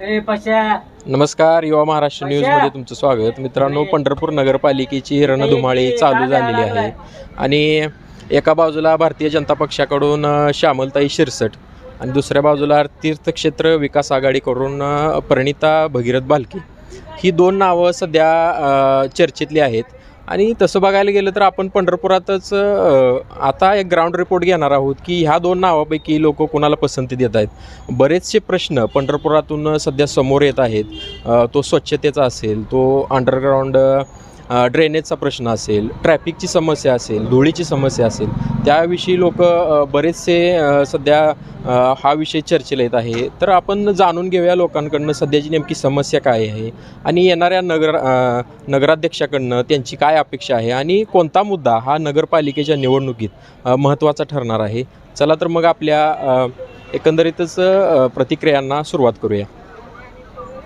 नमस्कार युवा महाराष्ट्र न्यूजमध्ये तुमचं स्वागत. मित्रांनो पंढरपूर नगरपालिकेची रणधुमाळी चालू झालेली आहे. आणि एका बाजूला भारतीय जनता पक्षाकडून श्यामलताई शिरसट आणि दुसऱ्या बाजूला तीर्थक्षेत्र विकास आघाडीकडून प्रणिता भगीरथ भालके. ही दोन नावं सध्या चर्चेतली आहेत. आणि तसं बघायला गेलं तर आपण पंढरपुरातच आता एक ग्राउंड रिपोर्ट घेणार आहोत की ह्या दोन नावापैकी लोक कोणाला पसंती देत आहेत? बरेचसे प्रश्न पंढरपुरातून सध्या समोर येत आहेत. तो स्वच्छतेचा असेल तो अंडरग्राऊंड ड्रेनेजचा प्रश्न असेल ट्रॅफिकची समस्या असेल धुळीची समस्या असेल त्याविषयी लोक बरेचसे सध्या हा विषय चर्चेला येत आहे. तर आपण जाणून घेऊया लोकांकडनं सध्याची नेमकी समस्या काय आहे आणि येणाऱ्या नगर नगराध्यक्षाकडनं त्यांची काय अपेक्षा आहे आणि कोणता मुद्दा हा नगरपालिकेच्या निवडणुकीत महत्त्वाचा ठरणार आहे. चला तर मग आपल्या एकंदरीतच प्रतिक्रियांना सुरुवात करूया.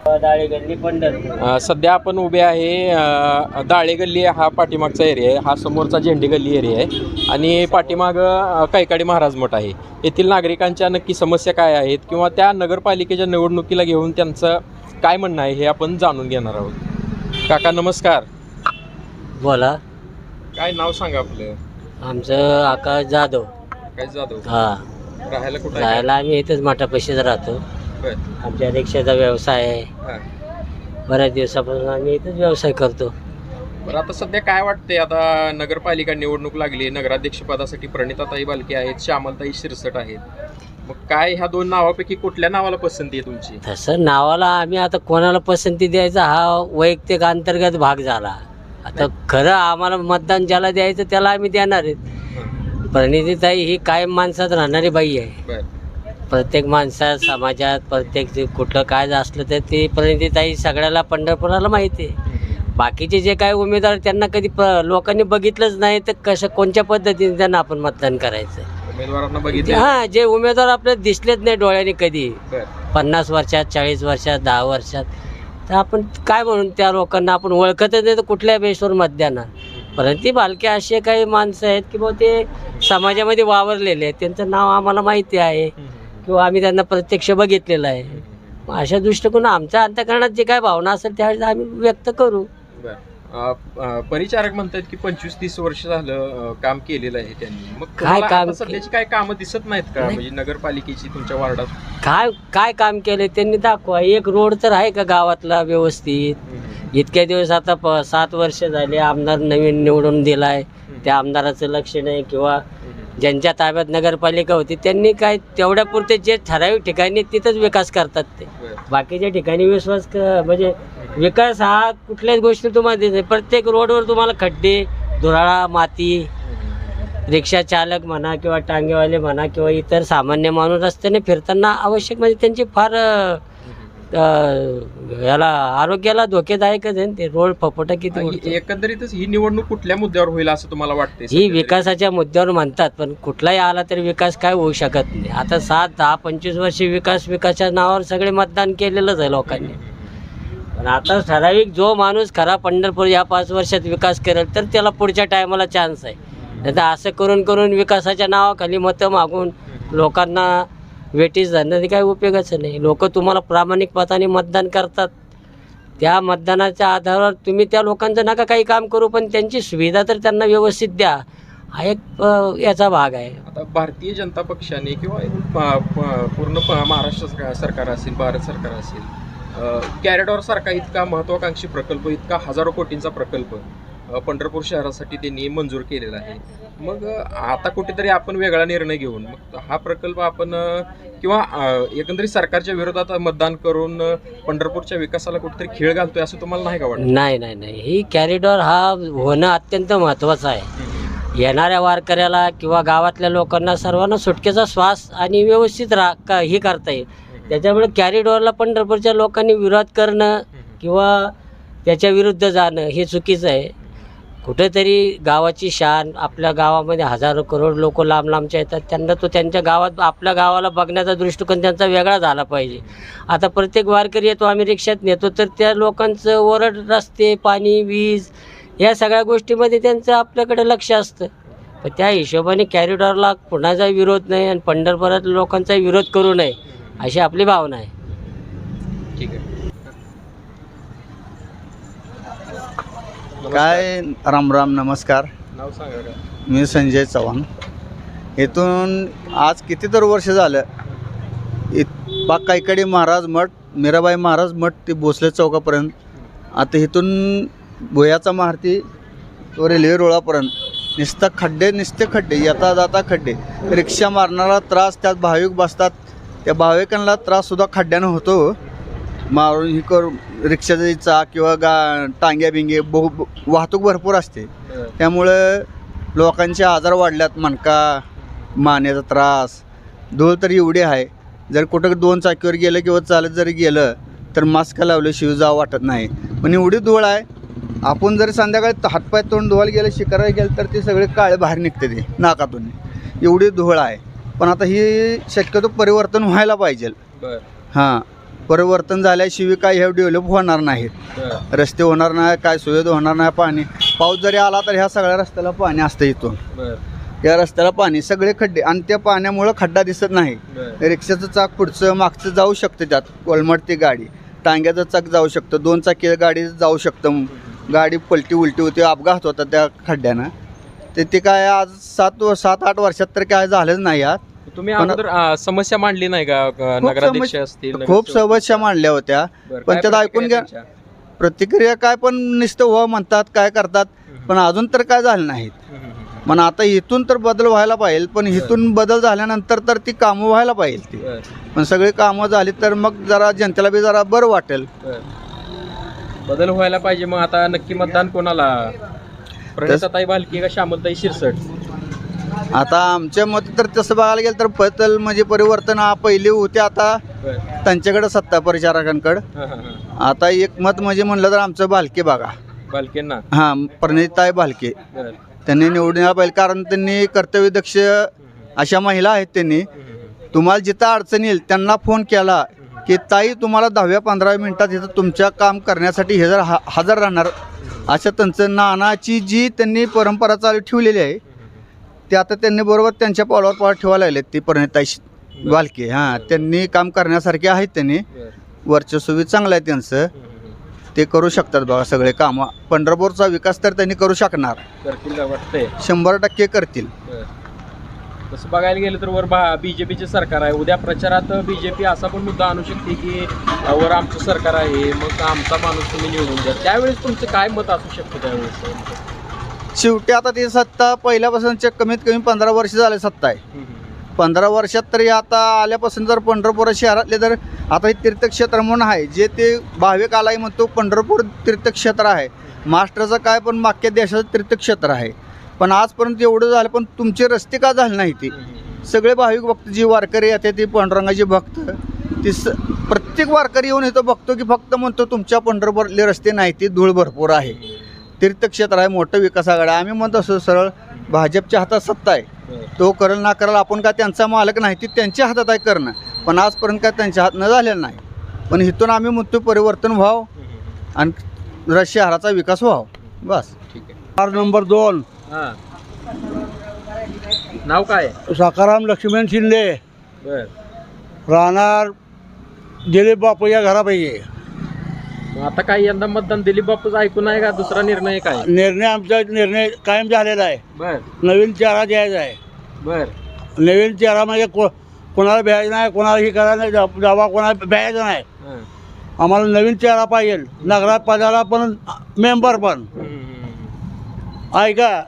अ, सध्या आपण उभे आहे अ, दाळे गल्ली हा पाठीमागचा एरिया आहे हा समोरचा झेंडे गल्ली एरिया आहे आणि पाठीमागं कैकाडी महाराज मठ आहे. येथील नागरिकांच्या नक्की समस्या काय आहेत किंवा त्या नगरपालिकेच्या निवडणुकीला घेऊन त्यांचं काय म्हणणं आहे हे आपण जाणून घेणार आहोत. काका नमस्कार. बोला. काय नाव सांगा आपलं? आमचं आकाश जाधव. काय जाधव. हा. राहायला कुठं? राहायला आम्ही इथंच मठापाशीच राहतो. बरं. आमच्या रिक्षाचा व्यवसाय आहे. हा. बऱ्याच दिवसापासून आम्ही इथंच व्यवसाय करतो. बरं आता सध्या काय वाटतंय? आता नगरपालिका निवडणूक लागली नगराध्यक्षपदासाठी प्रणिताताई बालके आहेत श्यामलताई शिरसट आहेत. मग काय ह्या दोन नावापैकी कुठल्या नावाला पसंती आहे तुमची? तसं नावाला आम्ही आता कोणाला पसंती द्यायचा? हा वैयक्तिक अंतर्गत भाग झाला. आता खरं आम्हाला मतदान ज्याला द्यायचं त्याला आम्ही देणार आहेत. प्रणितीताई ही कायम माणसात राहणारी बाई आहे. बर. प्रत्येक माणसात समाजात प्रत्येक जे कुठलं काय असलं तर ते प्रणितीताई सगळ्याला पंढरपुराला माहिती आहे. बाकीचे जे काय उमेदवार त्यांना कधी प लोकांनी बघितलंच नाही तर कसं कोणत्या पद्धतीने त्यांना आपण मतदान करायचं? उमेदवारांना बघितलं हां जे उमेदवार आपल्याला दिसलेच नाही डोळ्याने कधी. बर. पन्नास वर्षात चाळीस वर्षात दहा वर्षात. तर आपण काय म्हणून त्या लोकांना आपण ओळखतच नाही तर कुठल्या बेसवर मत देणार परंतु बालके असे काही माणसं आहेत की बुवा ते समाजामध्ये वावरलेले आहेत. त्यांचं नाव आम्हाला माहिती आहे. किंवा आम्ही त्यांना प्रत्यक्ष बघितलेलं आहे. मग अशा दृष्टिकोन आमच्या अंतकरणात जे काय भावना असेल त्यावेळेस आम्ही व्यक्त करू. बर. अ, अ, परिचारक म्हणतात की पंचवीस तीस वर्ष झालं अ, काम केलेलं आहे त्यांनी. मग तुम्हाला काम आता सध्याची काय कामं दिसत नाहीत का? म्हणजे नगरपालिकेची तुमच्या वार्डात? काय काय काम केलं त्यांनी दाखवा. एक रोड तर आहे का गावातला व्यवस्थित? इतक्या दिवस आता प सात वर्ष झाले आमदार नवीन निवडून दिलाय. त्या आमदाराचं लक्ष नाही किंवा ज्यांच्या ताब्यात नगरपालिका होती त्यांनी काय तेवढ्या पुरते जे ठराविक ठिकाणी तिथंच विकास करतात ते. बाकीच्या ठिकाणी विश्वास क- म्हणजे विकास हा कुठल्याच गोष्टी तुम्हाला देत नाही प्रत्येक रोडवर तुम्हाला खड्डे धुराळा माती रिक्षा चालक म्हणा किंवा टांगेवाले म्हणा किंवा इतर सामान्य माणूस रस्त्याने फिरताना आवश्यक म्हणजे त्यांची फार याला आरोग्याला धोकेदायकच आहे ना ते रोड फपोटा किती उडतो. एकंदरीतच ही निवडणूक कुठल्या मुद्द्यावर होईल असं तुम्हाला वाटतंय ही? विकासाच्या मुद्द्यावर म्हणतात पण कुठलाही आला तरी विकास काय होऊ शकत नाही आता सात दहा पंचवीस वर्षे विकास विकासाच्या नावावर सगळे मतदान केलेलंच आहे लोकांनी पण आता ठराविक जो माणूस खरा पंढरपूर या पाच वर्षात विकास करेल तर त्याला पुढच्या टायमाला चान्स आहे नाही तर असं करून करून विकासाच्या नावाखाली मतं मागून लोकांना वेटीस ते काही उपयोगाचं नाही. लोक तुम्हाला प्रामाणिकपणाने मतदान करतात. त्या मतदानाच्या आधारावर तुम्ही त्या लोकांचं नका काही काम करू पण त्यांची सुविधा तर त्यांना व्यवस्थित द्या. हा एक याचा भाग आहे. आता भारतीय जनता पक्षाने किंवा प- प- पूर्ण प- महाराष्ट्र सरकार- असेल भारत सरकार असेल कॅरेडॉर सारखा इतका महत्वाकांक्षी प्रकल्प इतका हजारो कोटींचा प्रकल्प पंढरपूर शहरासाठी त्यांनी मंजूर केलेला आहे. मग आता कुठेतरी आपण वेगळा निर्णय घेऊन मग हा प्रकल्प आपण किंवा एकंदरीत सरकारच्या विरोधात मतदान करून पंढरपूरच्या विकासाला कुठेतरी खेळ घालतोय असं तुम्हाला नाही का वाटत? नाही नाही नाही. ही कॅरिडॉर हा होणं अत्यंत महत्त्वाचं आहे. येणाऱ्या वारकऱ्याला किंवा गावातल्या लोकांना सर्वांना सुटकेचा श्वास आणि व्यवस्थित रा का हे करता येईल. त्याच्यामुळे कॅरिडॉरला पंढरपूरच्या लोकांनी विरोध करणं किंवा त्याच्या विरुद्ध जाणं हे चुकीचं आहे. कुठेतरी गावाची शान आपल्या गावामध्ये हजारो करोड लोक लांब लांबच्या येतात. त्यांना तो त्यांच्या गावात आपल्या गावाला बघण्याचा दृष्टिकोन त्यांचा वेगळा झाला पाहिजे. आता प्रत्येक वारकरी येतो आम्ही रिक्षात नेतो तर त्या लोकांचं ओरड रस्ते पाणी वीज या सगळ्या गोष्टीमध्ये त्यांचं आपल्याकडे लक्ष असतं. पण त्या हिशोबाने कॅरिडॉरला कुणाचा विरोध नाही आणि पंढरपुरात लोकांचा विरोध करू नये अशी आपली भावना आहे ठीक आहे काय राम राम नमस्कार. नाव सांगा का? मी संजय चव्हाण. इथून आज कितीतर वर्ष झालं? इत पाक काईकडे महाराज मठ मीराबाई महाराज मठ ते भोसले चौकापर्यंत. आता इथून भुयाचा महारती तो रेल्वे रुळापर्यंत. नुसतं खड्डे नुसते खड्डे येता जाता खड्डे. रिक्षा मारणारा त्रास त्यात भाविक बसतात. त्या भाविकांना त्राससुद्धा खड्ड्यानं होतो. मारून ही करून रिक्षाचा चाक किंवा गा टांग्या बिंगे बहु वाहतूक भरपूर असते. त्यामुळं लोकांचे आजार वाढल्यात मणका मानेचा त्रास धूळ तर एवढी आहे. जर कुठं दोन चाकीवर गेलं किंवा चालत जरी गेलं तर मास्क लावल्याशिवाय जावं वाटत नाही. पण एवढी धूळ आहे आपण जर संध्याकाळी हातपाय तोंड धुवायला गेलं शिकारायला गेलं तर ते सगळे काळे बाहेर निघते ते नाकातून. एवढी धूळ आहे. पण आता ही शक्यतो परिवर्तन व्हायला पाहिजे. हां. परिवर्तन झाल्याशिवाय काय हे डेव्हलप होणार नाहीत रस्ते होणार नाही काय सुविधा होणार नाही पाणी. पाऊस जरी आला तर ह्या सगळ्या रस्त्याला पाणी असतं इथून. या रस्त्याला पाणी सगळे खड्डे. आणि त्या पाण्यामुळं खड्डा दिसत नाही. रिक्षाचं चाक पुढचं मागचं जाऊ शकतं त्यात. कोलमटती गाडी. टांग्याचं चाक जाऊ शकतं. दोन चाकी गाडी जाऊ शकतं. गाडी पलटी उलटी होती अपघात होता त्या खड्ड्यानं. ते ते काय आज सात व- सात आठ वर्षात तर काय झालंच नाही आज तुम्ही पण- अगोदर आ, समस्या मांडली नाही का अ, नगराध्यक्ष समस्या- असतील खूप नगरसेवक- समस्या मांडल्या होत्या बरं, पण काय त्यात ऐकून घ्या. प्रतिक्रिया काय पण नुसतं हो म्हणतात काय करतात पण अजून तर काय झालं नाहीत. हम्म, हम्म, हम्म. पण आता इथून तर बदल व्हायला पाहिजे पण इथून बदल झाल्यानंतर तर ती कामं व्हायला पाहिजे ती. बर, पण सगळी कामं झाली तर मग जरा जनतेला बी जरा बरं वाटेल. बर. बदल व्हायला पाहिजे मग आता नक्की मतदान कोणाला? प्रणिताताई भालकी का श्यामलताई शिरसट? आता आमच्या मत तर तसं बघायला गेलं तर बदल म्हणजे परिवर्तन हा पहिले होते आता त्यांच्याकडे सत्ता परिचारकांकडं. हा, हा, हा. आता एक मत म्हणजे म्हणलं तर आमचं भालके बघा. भालकेंना हां प्रणिताई भालके त्यांनी निवडून यायला पाहिजे कारण त्यांनी कर्तव्यदक्ष अशा महिला आहेत त्यांनी. तुम्हाला जिथं अडचण येईल त्यांना फोन केला की ताई तुम्हाला दहाव्या पंधराव्या मिनिटात इथं तुमच्या काम करण्यासाठी हजर हा हजर राहणार अशा त्यांचं नानाची जी त्यांनी परंपरा चालू ठेवलेली आहे ते आता त्यांनी बरोबर त्यांच्या पावलावर पावलं ठेवायला लागलेत ती परिणताई वालके. हां त्यांनी काम करण्यासारखे आहेत त्यांनी. वर्चस्वी चांगलं आहे त्यांचं. ते करू शकतात बघा सगळे कामं. पंढरपूरचा विकास तर त्यांनी करू शकणार. करतील का वाटतंय. शंभर टक्के करतील. तसं बघायला गेलं तर वर बा बीजेपीचे सरकार आहे. उद्या प्रचारात बीजेपी असा पण मुद्दा आणू शकते की अ, वर आमचं सरकार आहे मग आमचा माणूस तुम्ही निवडून द्या. त्यावेळेस तुमचं काय मत असू शकतं त्यावेळेस? शेवटी आता ती सत्ता पहिल्यापासूनचे कमीत कमी पंधरा वर्ष झाले सत्ता आहे. पंधरा वर्षात तरी आता आल्यापासून जर पंढरपूर शहरातले जर आता हे तीर्थक्षेत्र म्हणून आहे जे ते भाविक आलाय म्हणतो पंढरपूर तीर्थक्षेत्र आहे. महाराष्ट्राचं काय पण मागच्या देशाचं तीर्थक्षेत्र आहे. पण आजपर्यंत एवढं झालं पण तुमचे रस्ते का झाले नाही ते सगळे भाविक भक्त जी वारकरी येते ती पांडुरंगाचे भक्त ती स प्रत्येक वारकरी येऊन इथं बघतो की फक्त म्हणतो तुमच्या पंढरपूरले रस्ते नाही ती धूळ भरपूर आहे. तीर्थक्षेत्र आहे मोठं विकास आघाडी आहे. आम्ही म्हणतो असं सरळ भाजपच्या हातात सत्ता आहे. तो करेल ना करेल आपण काय त्यांचा मालक नाही ती त्यांच्या हातात आहे करणं. पण आजपर्यंत काय त्यांच्या हातनं झालेलं नाही. पण इथून आम्ही म्हणतो परिवर्तन व्हावं आणि र- शहराचा विकास व्हावा. बस. ठीक आहे. कार नंबर दोन. हा. नाव काय? साकाराम लक्ष्मण शिंदे. बर. राहणार दिलीप बापू या घरापैकी. आता काय यंदा मतदान दिलीप बापूच ऐकून आहे का? दुसरा निर्णय काय? निर्णय आमचा निर्णय कायम झालेला आहे. बर. नवीन चेहरा द्यायचा आहे. बर. नवीन चेहरा म्हणजे को कोणाला भ्यायचं नाही कोणाला ही करायला नाही जा- जावा कोणाला भ्यायचं नाही. हा. आम्हाला नवीन चेहरा पाहिजे. नगरात पदाला पण मेंबर पण. हम्म. ऐका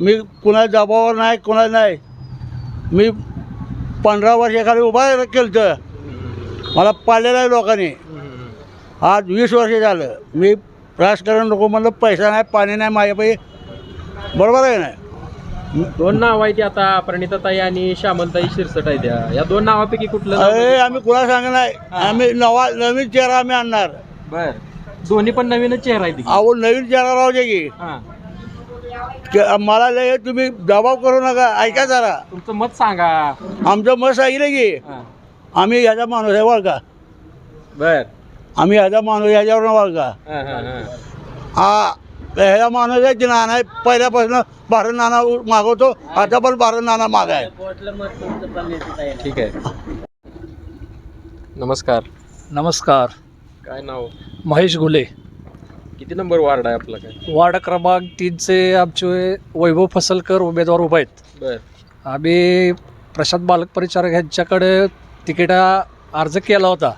मी कुणा दबावावर नाही कोणाला नाही. मी पंधरा वर्षाखाली उभा केलं तर मला पाळलेलं आहे लोकांनी. आज वीस वर्ष झालं. मी राजकारण नको म्हणलं पैसा नाही पाणी नाही माझ्यापायी बरोबर आहे ना दोन नाव आहेत ती आता प्रणिताताई आणि श्यामलताई शिरसट आहेत त्या या दोन नावापैकी कुठलं नाव अरे आम्ही कुणा नाही. आम्ही नवा नवीन चेहरा आम्ही आणणार. बर. दोन्ही पण नवीनच चेहरा आहे ती अहो नवीन चेहरा राहू दे की. हा. के- मला लय तुम्ही दबाव करू नका. ऐका जरा. तुमचं मत सांगा. आमचं मत सांगितलं की हा. आम्ही ह्याचा माणूस आहे वळका बर. आम्ही ह्याचा माणूस ह्याच्यावर वळका हा, हा, हा. हा ह्याचा माणूस आहे की नाना आहे पहिल्यापासून भारत नाना मागवतो आता पण भारत नाना माग आहे ठीक आहे. नमस्कार. नमस्कार. काय नाव? महेश घुले किती नंबर वार्ड आहे आपला काय? वार्ड क्रमांक तीनचे आमचे वैभव फसलकर उमेदवार उभे आहेत. बर. आम्ही प्रशांत बालक परिचारक यांच्याकडे तिकिटा अर्ज केला होता.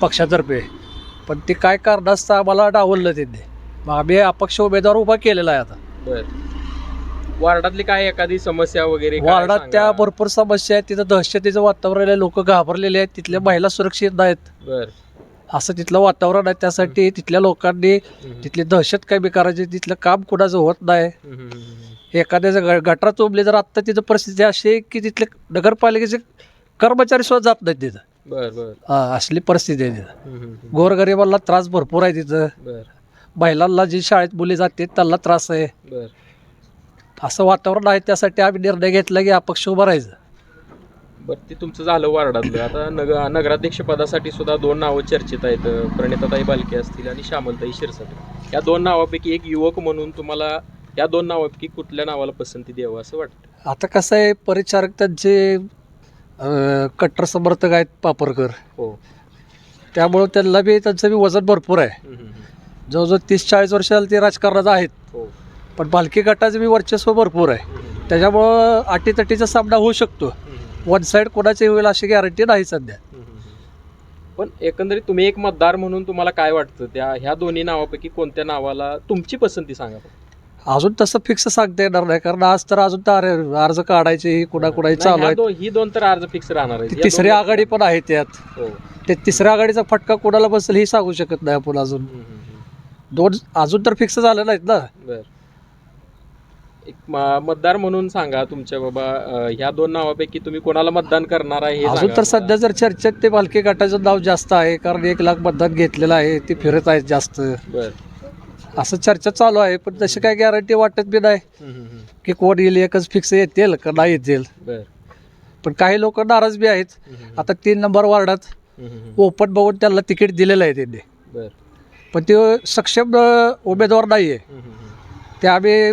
पक्षातर्फे. पण ते काय कारणास्तव आम्हाला डावललं त्यांनी. मग आम्ही अपक्ष उमेदवार उभा केलेला आहे आता. बर. वार्डातली काय एखादी समस्या वगैरे काय वार्डात सांगा? त्या भरपूर समस्या आहेत. तिथं दहशतीचं वातावरण आहे. लोक घाबरलेले आहेत. तिथल्या महिला सुरक्षित नाहीत. बर. असं तिथलं वातावरण आहे. त्यासाठी तिथल्या लोकांनी तिथली दहशत कमी करायची. तिथलं काम कुणाचं होत नाही. हम्म, हम्म, हम्म. एखाद्याचं ग- गटारात उमले तर आत्ता तिथं परिस्थिती अशी आहे की तिथले नगरपालिकेचे कर्मचारी सुद्धा जात नाहीत तिथं. बर बर. असली परिस्थिती आहे तिथं. हम्म, हम्म, हम्म. गोरगरिबांना त्रास भरपूर आहे तिथं. बर. महिलांना जी शाळेत मुली जाते त्यांना त्रास आहे. बर. असं वातावरण आहे त्यासाठी आम्ही निर्णय घेतला की अपक्ष उभं राहायचं. बर ते तुमचं झालं वार्डातलं. आता नग नगराध्यक्ष पदासाठी सुद्धा दोन नावं चर्चेत आहेत. प्रणिताताई बालके असतील आणि श्यामलताई शिरसाट. या दोन नावापैकी एक युवक म्हणून तुम्हाला या दोन नावापैकी कुठल्या नावाला पसंती द्यावं असं वाटतं? आता कसं आहे परिचारक त्यांचे अं, कट्टर समर्थक आहेत पापरकर. हो. त्यामुळं त्यांना बी त्यांचं बी वजन भरपूर आहे. जवळजवळ तीस चाळीस वर्षाला ते राजकारणात आहेत. हो. पण बालकी गटाचं बी वर्चस्व भरपूर आहे. त्याच्यामुळं अटीतटीचा सामना होऊ शकतो. वन साईड कोणाची होईल अशी गॅरंटी नाही सध्या. पण एकंदरीत तुम्ही एक मतदार म्हणून तुम्हाला काय वाटतं? त्या ह्या दोन्ही नावापैकी कोणत्या नावाला तुमची पसंती सांगा फक्त. अजून तसं फिक्स सांगता येणार नाही कारण आज तर अजून तर अरे- अर्ज काढायचे ही कुणाकुणाची नाही, चालू ह्या दो- ही दोन तर अर्ज फिक्स राहणार आहेत. ती या तिसरी दोन- आघाडी पण आहे त्यात हो. ते तिसऱ्या आघाडीचा फटका कोणाला बसेल हे सांगू शकत नाही आपण अजून. हम्म, हम्म, हम्म. दोन अजून तर फिक्स झालं नाहीत ना. बर. एक म- मतदार म्हणून सांगा तुमच्या बाबा अं, ह्या दोन नावापैकी तुम्ही कोणाला मतदान करणार आहे हे अजून सांगा तर मला. सध्या जर चर्चेत ते बालके गटाचं नाव जास्त आहे कारण एक लाख मतदान घेतलेलं आहे ते फिरत आहेत जास्त. बर. असं चर्चा चालू आहे पण तशी काय गॅरंटी वाटत बी नाही. की कोण येईल एकच फिक्स येतील का नाही येतील. पण काही लोक नाराज बी आहेत. आता तीन नंबर वार्डात ओपन बघून त्यांना तिकीट दिलेलं आहे त्यांनी. पण ते सक्षम उमेदवार नाही आहे. ते आम्ही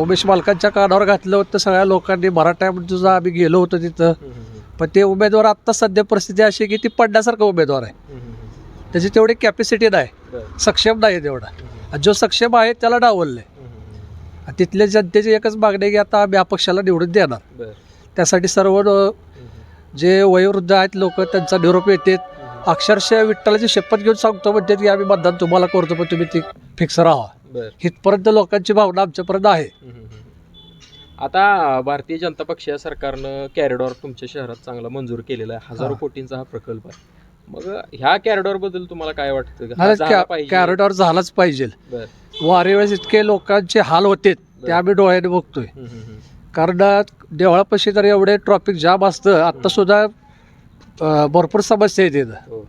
उमेश मालकांच्या कानावर घातलं होतं सगळ्या लोकांनी. मराठ्यामध्ये सुद्धा आम्ही गेलो होतो तिथं. पण ते उमेदवार आत्ता सध्या परिस्थिती अशी की ती पडण्यासारखं उमेदवार आहे. त्याची तेवढी कॅपॅसिटी नाही. सक्षम नाही तेवढा. जो सक्षम आहे त्याला डावललं आहे तिथल्या जनतेची एकच मागणी आहे की आता आम्ही अपक्षाला निवडून देणार. त्यासाठी सर्व जे वयोवृद्ध आहेत लोक त्यांचा निरोप येतात अक्षरशः विठ्ठलाची शपथ घेऊन सांगतो म्हणतात की आम्ही मतदान तुम्हाला करतो पण तुम्ही ती फिक्स राहा. बर. इथपर्यंत लोकांची भावना आमच्यापर्यंत आहे. आता भारतीय जनता पक्ष सरकारनं कॅरिडॉर तुमच्या शहरात चांगला मंजूर केलेला आहे. हजारो. कोटींचा हा प्रकल्प आहे. मग ह्या कॅरिडॉरबद्दल तुम्हाला काय वाटतं? कॅरिडॉर झालाच पाहिजे. बर. वारी वेळेस इतके लोकांचे हाल होते ते आम्ही डोळ्याने बघतोय. कारण देवळापाशी तर एवढे ट्रॉफिक जाम असतं आत्ता सुद्धा भरपूर समस्या तिथं हो.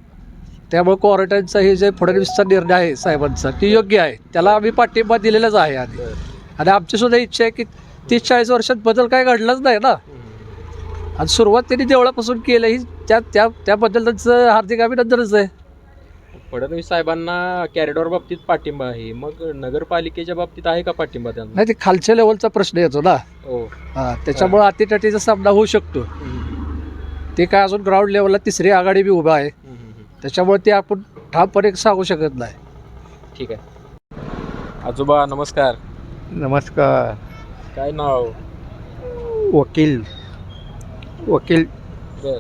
त्यामुळे क्वारंटाईनचा हे जे फडणवीसचा निर्णय आहे साहेबांचा ती योग्य आहे. त्याला आम्ही पाठिंबा दिलेलाच आहे आधी. आणि आमची सुद्धा इच्छा आहे की तीस चाळीस वर्षात बदल काय घडलाच नाही ना. आणि सुरुवात त्यांनी देवळापासून केलं ही त्या त्या त्याबद्दल त्यांचं हार्दिक अभिनंदनच आहे. फडणवीस साहेबांना कॅरिडॉर बाबतीत पाठिंबा आहे. मग नगरपालिकेच्या बाबतीत आहे का पाठिंबा त्यांना नाही ते खालच्या लेवलचा प्रश्न येतो ना. हो. हा, त्याच्यामुळे अतिटटीचा सामना होऊ शकतो. ते काय अजून ग्राउंड लेवलला तिसरी आघाडी बी उभा आहे. त्याच्यामुळे ते आपण ठामपणे सांगू शकत नाही. ठीक आहे. आजोबा नमस्कार. नमस्कार. काय नाव? वकील. वकील. बर.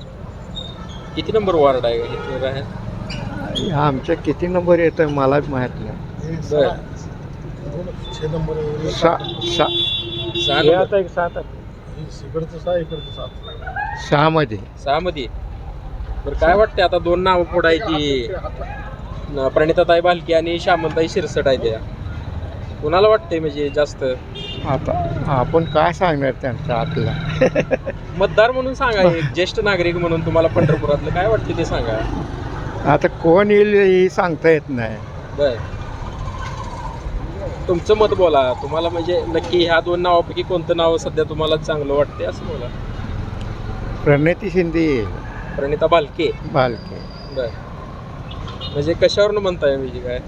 किती नंबर वॉर्ड आहे इथे राहत आमच्या किती नंबर येतं मला माहीत नाही. बर. सा सा. सहा नंबर. सहामध्ये सहा मध्ये. बरं काय वाटतं आता दोन नावं न- प्रणिताताई बालकी आणि श्यामलताई शिरसट आहे त्या. कुणाला वाटतंय म्हणजे जास्त? आता आपण काय सांगणार त्यांचं आपल्याला? मतदार म्हणून सांगा एक ज्येष्ठ नागरिक म्हणून तुम्हाला पंढरपुरातलं काय वाटतं ते सांगा. आता कोण येईल हे सांगता येत नाही. बर. तुमचं मत बोला तुम्हाला म्हणजे नक्की ह्या दोन नावापैकी कोणतं नाव सध्या तुम्हाला चांगलं वाटतंय असं बोला. प्रणिती शिंदे येईल. प्रणिता बालके. बालके. बर. म्हणजे कशावरून म्हणताय म्हणजे काय?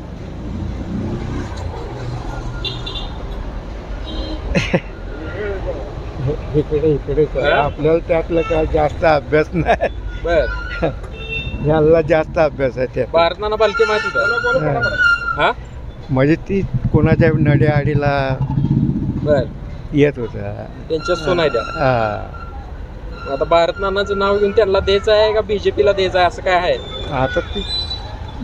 इकडे इकडे? आपल्याला त्यातलं काय जास्त अभ्यास नाही. बर. ह्याला जास्त अभ्यास आहे त्या भारतनाना बालके माहीत होता? हा? म्हणजे ती कोणाच्या नड्याआडीला बर. येत होता. त्यांच्या सोन आहे त्या हा. आता भारतनानाचं नाव घेऊन त्यांना द्यायचं आहे का बीजेपीला द्यायचं आहे? असं काय आहे? आता ती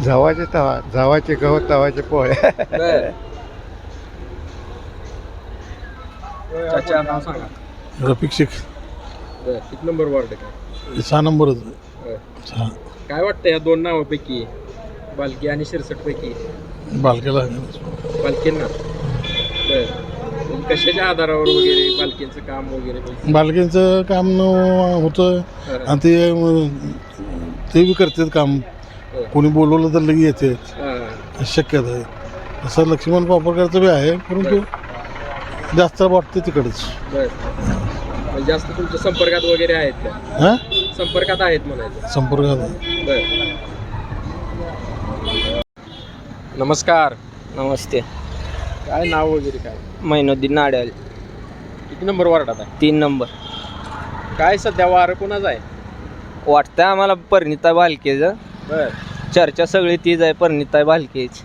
जवाचे तवा जवाचे गहू तवाचे पोळ्या. बर. चाचा नाव सांगा. रफिक शेख. बर किती नंबर वॉर्ड काय? सहा नंबरच. बर. काय वाटतं या दोन नावापैकी? बालकी आणि शिरसट पैकी बालकेला. बालकींना? बर. कशाच्या आधारावर वगैरे बालकींचं काम वगैरे बालकेंचं काम न होतं. आणि ते ते बी करतात काम. कोणी बोलवलं तर लगे येते हा. शक्यता आहे. असं लक्ष्मण पापडकरचं बी आहे परंतु जास्त वाटते तिकडच. बर. म्हणजे जास्त तुमच्या संपर्कात वगैरे आहेत का? हां? संपर्कात आहेत म्हणायचं. संपर्कात आहे. बर. नमस्कार. नमस्ते. काय नाव वगैरे काय? मैनुद्दीन नाड्याल किती नंबर वॉर्डात आहे? तीन नंबर. काय सध्या वारं कोणाचं आहे? वाटतं आम्हाला परिणिता बालकेचं बर. चर्चा सगळी तीच आहे परिणिता बालकेच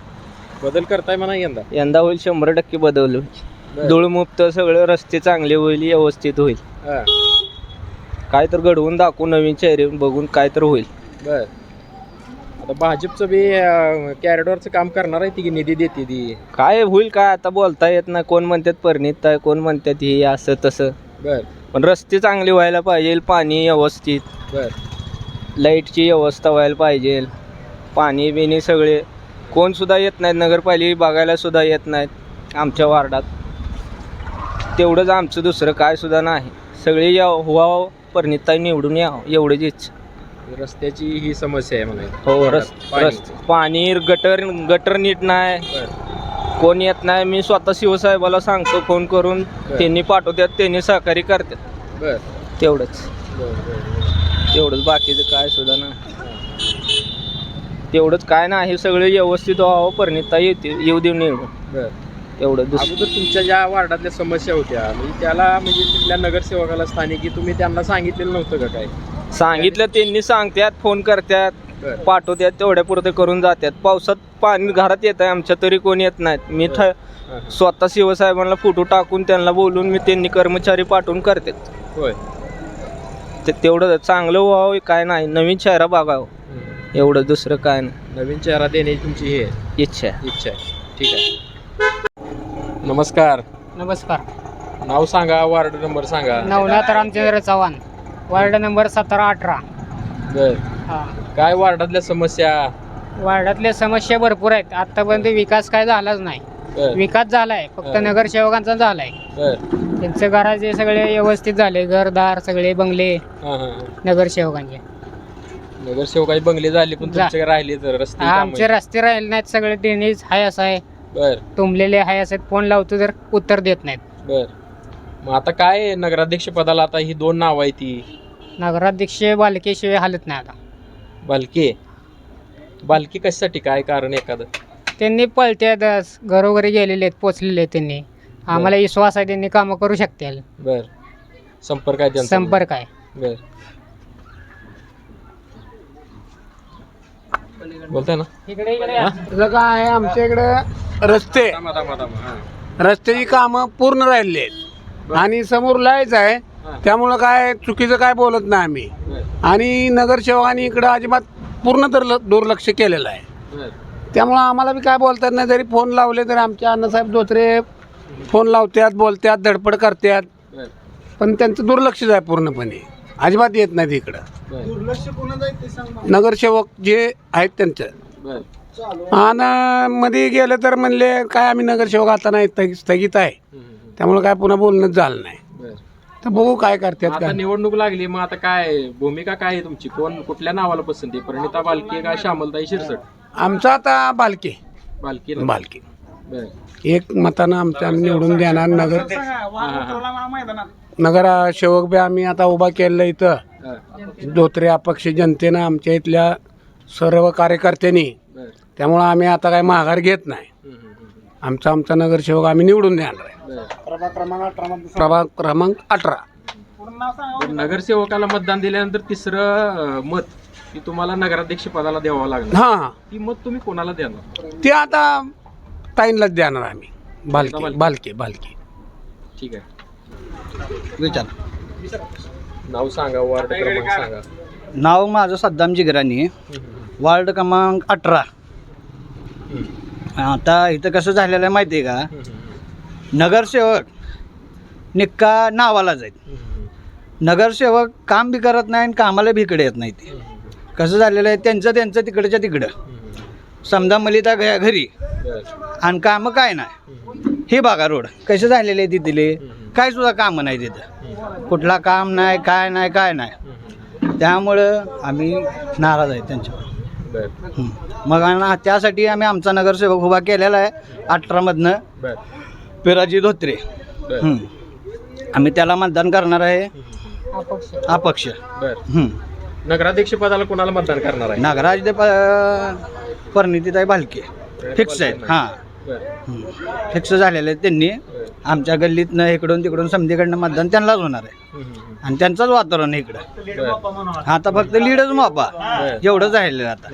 बदल करताय म्हणा यंदा. यंदा होईल शंभर टक्के बदल होईल. धूळमुक्त सगळे रस्ते चांगले होईल व्यवस्थित होईल. हा. काय तर घडवून दाखवून नवीन चेहरे बघून काय तर होईल. बर. आता भाजपचं बी कॅरिडॉरचं काम करणार आहे ती की निधी देते ती. काय होईल काय आता बोलता येत नाही. कोण म्हणतात परिणित आहे कोण म्हणतात हे असं तसं. बर. पण रस्ते चांगले व्हायला पाहिजे पाणी व्यवस्थित. बर. लाईटची व्यवस्था व्हायला पाहिजे. पाणी बिणी सगळे. कोण सुद्धा येत नाहीत नगरपालिका बघायला सुद्धा येत नाहीत आमच्या वार्डात. तेवढंच आमचं दुसरं काय सुद्धा नाही. सगळे या व्हावं परिणिता निवडून यावं एवढंच इच्छा. रस्त्याची ही समस्या आहे म्हणायचं. हो रस पाणी. रस पाणी गटर गटर नीट नाही. कोण येत नाही. मी स्वतः शिवसाहेबाला सांगतो फोन करून त्यांनी पाठवतात त्यांनी सहकार्य करतात बर. तेवढंच. बर बर तेवढंच बाकीचं काय सुद्धा नाही. तेवढंच काय नाही. सगळं व्यवस्थित व्हावं परिणिता येते येऊ देऊ निवडून. बर. तेवढं दुसरं अगोदर तुमच्या ज्या वार्डातल्या समस्या होत्या म्हणजे त्याला म्हणजे तिथल्या नगरसेवकाला स्थानिकी तुम्ही त्यांना सांगितलेलं नव्हतं का काय? सांगितलं त्यांनी सांगतात फोन करतात बर. पाठवतात तेवढ्या पुरते करून जातात पावसात पाणी घरात येत आहे आमच्या तरी कोण येत नाहीत. मी ठ हा. स्वतः शिवसाहेबांना फोटो टाकून त्यांना बोलून मी त्यांनी कर्मचारी पाठवून करतात होय. ते तेवढं चांगलं व्हावं काय नाही. नवीन चेहरा बघावं. एवढं दुसरं काय नाही. नवीन चेहरा देण्याची तुमची हे आहे, इच्छा आहे. इच्छा आहे. ठीक आहे. नमस्कार. नमस्कार. नाव सांगा वार्ड नंबर सांगा. नवनाथ रामचंद्र चव्हाण. वार्ड नंबर सतरा अठरा. बर. हा. काय वार्डातल्या समस्या? वार्डातल्या समस्या भरपूर आहेत. आतापर्यंत विकास काय झालाच नाही. बर. विकास झालाय. फक्त. नगरसेवकांचा झालाय. बर. त्यांचं घराचे सगळे व्यवस्थित झाले. घरदार सगळे बंगले हा हा हा. नगरसेवकांचे. नगरसेवकाची बंगले झाले पण जा. तुमचे राहिले तर रस्ते हा, कामं. आमचे रस्ते राहिले नाहीत सगळे ड्रेनेज हाय असं आहे. बर. तुंबलेले हाय असं फोन लावतो तर उत्तर देत नाहीत. बर. मग आता काय आहे नगराध्यक्ष पदाला आता ही दोन नाव आहे ती? नगराध्यक्ष बालकेशिवाय हालत नाही आता. बालके? बालकी कशासाठी? काय कारण एखादं? त्यांनी पळत्यात घरोघरी गेलेले आहेत पोचलेले आहेत त्यांनी. आम्हाला विश्वास आहे त्यांनी कामं करू शकतील. बर. संपर्क आहे त्यांचा? संपर्क आहे. बर. बोलताय ना? इकडे इकडे. तुझं काय आहे आमच्या इकडे रस्ते. हा. रस्त्याची कामं पूर्ण राहिली आहेत. आणि समोर लाईच आहे. त्यामुळं काय चुकीचं काय बोलत नाही आम्ही. आणि नगरसेवकांनी इकडं अजिबात पूर्ण दुर्ल दुर्लक्ष केलेलं आहे. त्यामुळं आम्हाला बी काय बोलतात नाही जरी फोन लावले तरी आमच्या अण्णासाहेब धोत्रे फोन लावतात बोलतात धडपड करतात. पण त्यांचं दुर्लक्षच आहे पूर्णपणे. अजिबात येत नाहीत इकडं. नगरसेवक जे आहेत त्यांचं. बर. आणि मध्ये गेलं तर म्हणले काय आम्ही नगरसेवक आता नाही स्थग- स्थगित आहे. त्यामुळे काय पुन्हा बोलणंच झालं नाही. बर. तर बघू काय करतात आता काय. निवडणूक लागली मग आता काय भूमिका काय आहे तुमची? कोण कुठल्या नावाला पसंती आहे? परिणिता बालके का श्यामलताई शिरसट? आमचं आता बालके. बालके ना? बालके. बर. एक मतानं आमच्या आम्ही निवडून देणार नगर हा, हा, हा. नगर सेवक बी आम्ही आता उभा केलेलं इथं. धोत्रे अपक्ष जनतेनं आमच्या इथल्या सर्व कार्यकर्त्यांनी. त्यामुळं आम्ही आता काय माघार घेत नाही. आमचा आमचा नगरसेवक आम्ही निवडून देणार आहे. प्रभाग क्रमांक अठरा. नगरसेवकाला मतदान दिल्यानंतर तिसरं मत की तुम्हाला नगराध्यक्ष पदाला द्यावं लागणार. हां. ती मत तुम्ही कोणाला देणार? ते आता ताईंलाच देणार आम्ही. बालके. बालके बालके. ठीक आहे. विचार. नाव सांगा वार्ड क्रमांक सांगा. नाव माझं सद्दाम जिगराणी वार्ड क्रमांक अठरा. आता इथं कसं झालेलं आहे माहिती आहे का? नगरसेवक निक्का नावालाच आहेत. नगरसेवक काम बी करत नाही आणि कामाला भिकडे येत नाही ते कसं झालेलं आहे? त्यांचं त्यांचं तिकडच्या तिकडं. समजा मलिता घ घरी. आणि कामं काय नाही. हे बघा रोड. कसे झालेले आहे तिथले? काय सुद्धा कामं नाही तिथं. कुठला काम नाही काय नाही काय नाही. त्यामुळं आम्ही नाराज आहे त्यांच्यावर. बर. हं. मग आणि त्यासाठी आम्ही आमचा नगरसेवक उभा केलेला आहे अठरामधनं. बर. पिराजी धोत्रे. आम्ही त्याला मतदान करणार आहे. अपक्ष. बर. नगराध्यक्ष पदाला कोणाला मतदान करणार आहे? नागराज दे परिणितीताई भालके. फिक्स आहेत. हां. फिक्स झालेले आहेत त्यांनी. आमच्या गल्लीतनं इकडून तिकडून समधीकडनं मतदान त्यांनाच होणार आहे. आणि त्यांचंच वातावरण आहे इकडं. आता फक्त लीडच मापा. एवढंच राहिलेलं आता.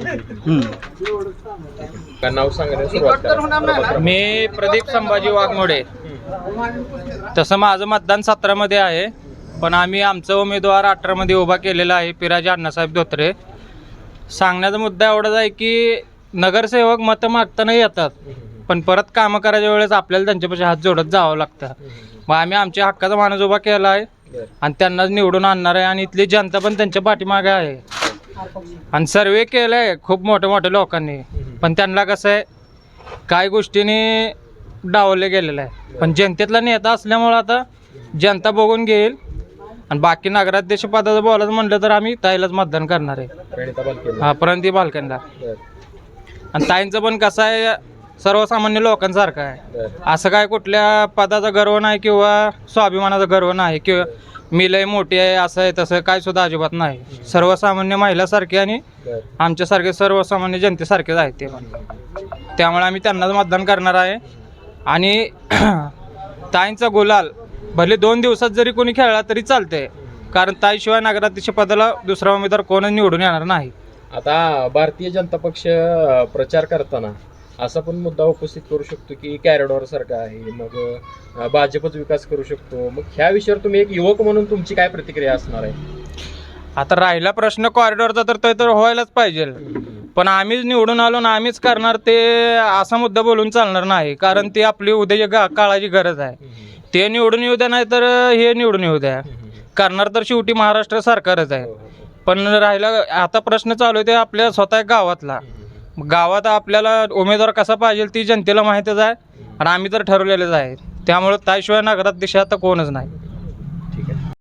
हं. नाव सांगण्यास सुरुवात करा. मी प्रदीप संभाजी वाघमोडे. तसं माझं मतदान सतरामध्ये आहे पण आम्ही आमचा उमेदवार अठरामध्ये उभा केलेला आहे पिराजी अण्णासाहेब धोत्रे. सांगण्याचा मुद्दा एवढाच आहे की नगरसेवक मतं मागताना येतात. पण परत कामं करायच्या वेळेस आपल्याला त्यांच्यापाशी हात जोडत जावं लागतं. मग आम्ही आमच्या हक्काचा माणूस उभा केला आहे आणि त्यांनाच निवडून आणणार आहे आणि इथली जनता पण त्यांच्या पाठीमागे आहे. आणि सर्वे केलं आहे खूप मोठ्या मोठ्या लोकांनी. पण त्यांना कसं आहे काय गोष्टींनी डावले गेलेलं आहे. पण जनतेतला नेता असल्यामुळं आता जनता बघून घेईल. आणि बाकी नगराध्यक्ष पदाचं बोलायचं म्हटलं तर आम्ही ताईलाच मतदान करणार आहे. हा प्रणती बालकेंना. आणि ताईंचं पण कसं आहे सर्वसामान्य लोकांसारखं आहे. असं काय कुठल्या पदाचा गर्व नाही किंवा स्वाभिमानाचा गर्व नाही किंवा मी लय मोठी आहे असं आहे तसं काय सुद्धा अजिबात नाही. सर्वसामान्य महिलासारखे आणि आमच्यासारखे सर्वसामान्य जनतेसारखेच आहेत ते. पण त्यामुळे आम्ही त्यांनाच मतदान करणार आहे. आणि ताईंचा गुलाल भले दोन दिवसात जरी कोणी खेळला तरी चालते कारण ताईशिवाय नगराध्यक्ष पदाला दुसरा उमेदवार कोणच निवडून येणार नाही. आता भारतीय जनता पक्ष प्रचार करताना असा पण मुद्दा उपस्थित करू शकतो की कॅरेडॉर सारखा आहे मग भाजपच विकास करू शकतो. मग ह्या विषयावर तुम्ही एक युवक म्हणून तुमची काय प्रतिक्रिया असणार आहे? आता राहिला प्रश्न कॉरिडॉरचा तर ते तर व्हायलाच पाहिजे. पण आम्हीच निवडून आलो ना आम्हीच करणार ते असा मुद्दा बोलून चालणार नाही. कारण ती आपली उद्या काळाची गरज आहे. ते निवडून येऊ द्या नाही तर हे निवडून येऊ द्या. करणार तर शेवटी महाराष्ट्र सरकारच आहे. पण राहिला आता प्रश्न चालू आहे ते आपल्या स्वतः गावातला. गावात आपल्याला उमेदवार कसा पाहिजे ती जनतेला माहीतच आहे. आणि आम्ही तर ठरवलेलेच आहे. त्यामुळं त्याशिवाय नगराध्यक्ष आता कोणच नाही.